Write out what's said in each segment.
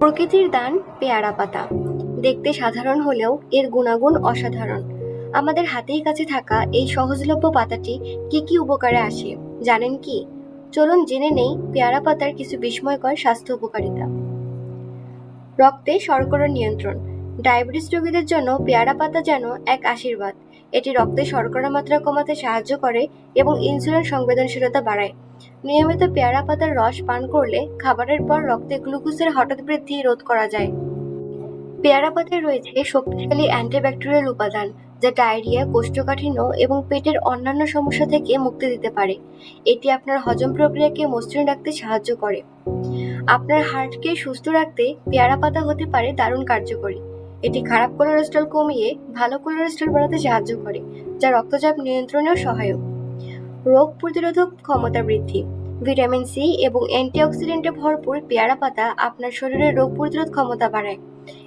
প্রকৃতির দান পেয়ারা পাতা। দেখতে সাধারণ হলেও এর গুণাগুণ অসাধারণ। আমাদের হাতেই কাছে থাকা এই সহজলভ্য পাতাটি কি কি উপকারে আসে, জানেন কি? চলুন জেনে নেই পেয়ারা পাতার কিছু বিস্ময়কর স্বাস্থ্য উপকারিতা। রক্তে শর্করা নিয়ন্ত্রণ। ডায়াবেটিস রোগীদের জন্য পেয়ারা পাতা যেন এক আশীর্বাদ। এটি রক্তে শর্করা মাত্রা কমাতে সাহায্য করে এবং ইনসুলিন সংবেদনশীলতা বাড়ায়। নিয়মিত পেয়ারা পাতার রস পান করলে খাবারের পর রক্তে গ্লুকোজের হঠাৎ বৃদ্ধি রোধ করা যায়। পেয়ারা পাতায় রয়েছে শক্তিশালী অ্যান্টিব্যাকটেরিয়াল উপাদান, যা ডায়রিয়া, কোষ্ঠকাঠিন্য এবং পেটের অন্যান্য সমস্যা থেকে মুক্তি দিতে পারে। এটি আপনার হজম প্রক্রিয়াকে মসৃণ রাখতে সাহায্য করে। আপনার হার্টকে সুস্থ রাখতে পেয়ারা পাতা হতে পারে দারুণ কার্যকরী। এটি খারাপ কোলেস্ট্রল কমিয়ে ভালো কোলেস্ট্রল বাড়াতে সাহায্য করে, যা রক্তচাপ নিয়ন্ত্রণেও সহায়ক। রোগ প্রতিরোধক ক্ষমতা বৃদ্ধি। ভিটামিন সি এবং অ্যান্টিঅক্সিডেন্টে ভরপুর পেয়ারা পাতা আপনার শরীরের রোগ প্রতিরোধ ক্ষমতা বাড়ায়।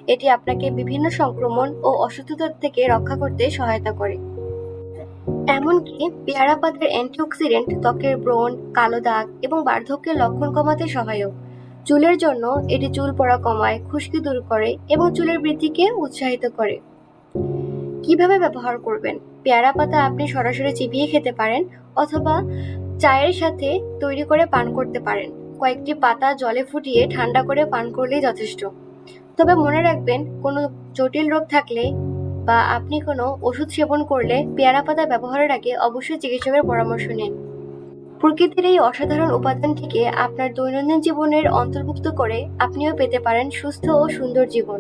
এটি আপনাকে বিভিন্ন সংক্রমণ ও অসুস্থতা থেকে রক্ষা করতে সহায়তা করে। এমনকি পেয়ারা পাতার অ্যান্টিঅক্সিডেন্ট ত্বকের ব্রণ, কালো দাগ এবং বার্ধক্যের লক্ষণ কমাতে সহায়ক। চুলের জন্য এটি চুল পড়া কমায়, খুশকি দূর করে এবং চুলের বৃদ্ধিকে উৎসাহিত করে। কীভাবে ব্যবহার করবেন? পেয়ারা পাতা আপনি সরাসরি চিবিয়ে খেতে পারেন অথবা চায়ের সাথে তৈরি করে পান করতে পারেন। কয়েকটি পাতা জলে ফুটিয়ে ঠান্ডা করে পান করলেই যথেষ্ট। তবে মনে রাখবেন, কোনো জটিল রোগ থাকলে বা আপনি কোনো ওষুধ সেবন করলে পেয়ারা পাতা ব্যবহারের আগে অবশ্যই চিকিৎসকের পরামর্শ নিন। প্রকৃতির এই অসাধারণ উপাদানটিকে আপনার দৈনন্দিন জীবনের অন্তর্ভুক্ত করে আপনিও পেতে পারেন সুস্থ ও সুন্দর জীবন।